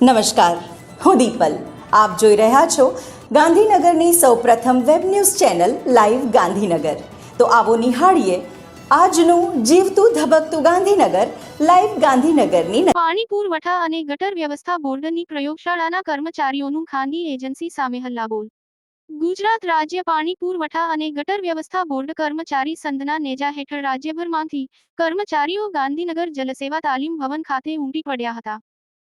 નમસ્કાર. હું દીપલ. આપ જોઈ રહ્યા છો ગાંધીનગરની સૌપ્રથમ web news channel live Gandhinagar. તો આવો નિહાળીએ આજનું જીવતું ધબકતું ગાંધીનગર લાઈવ ગાંધીનગરની પાણી પુરવઠા અને ગટર વ્યવસ્થા બોર્ડની પ્રયોગશાળાના કર્મચારીઓનું ખાનગી એજન્સી સામે હલ્લાબોલ. ગુજરાત રાજ્ય પાણી પુરવઠા અને ગટર વ્યવસ્થા બોર્ડ કર્મચારી સંઘના નેજા હેઠળ રાજ્યભરમાંથી કર્મચારીઓ ગાંધીનગર જલસેવા તાલીમ ભવન ખાતે ઉમટી પડ્યા હતા.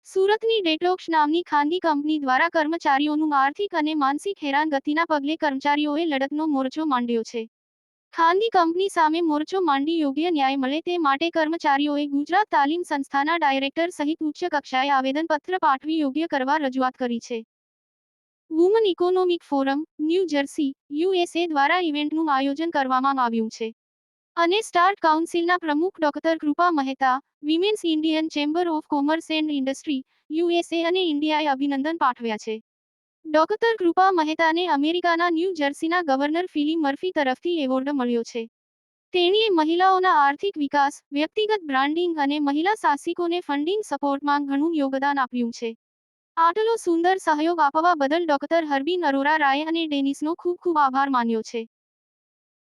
સુરતની ડેટોક્સ નામની ખાનગી કંપની દ્વારા કર્મચારીઓનું આર્થિક અને માનસિક હેરાનગતિના પગલે કર્મચારીઓએ લડતનો મોરચો માંડ્યો છે. ખાનગી કંપની સામે મોરચો માંડી યોગ્ય ન્યાય મળે તે માટે કર્મચારીઓએ ગુજરાત તાલીમ સંસ્થાના ડાયરેક્ટર સહિત ઉચ્ચ કક્ષાએ આવેદનપત્ર પાઠવી યોગ્ય કરવા રજૂઆત કરી છે. Woman economic forum, New Jersey USA દ્વારા ઇવેન્ટનું આયોજન કરવામાં આવ્યું છે. અને સ્ટાર્ટ કાઉન્સિલના પ્રમુખ doctor Krupa Mehta, women's Indian chamber of commerce and industry USA અને ઇન્ડિયાએ અભિનંદન પાઠવ્યા છે. ડોક્ટર કૃપા મહેતાને અમેરિકાના ન્યૂ જર્સીના ગવર્નર ફિલી મર્ફી તરફથી એવોર્ડ મળ્યો છે. તેણીએ મહિલાઓના આર્થિક વિકાસ, વ્યક્તિગત બ્રાન્ડિંગ અને મહિલા સાહસિકોને ફંડિંગ સપોર્ટમાં ઘણું યોગદાન આપ્યું છે. આટલો સુંદર સહયોગ આપવા બદલ ડોક્ટર હરબીન અરોરા રાય અને ડેનિસનો ખૂબ ખૂબ આભાર માન્યો છે.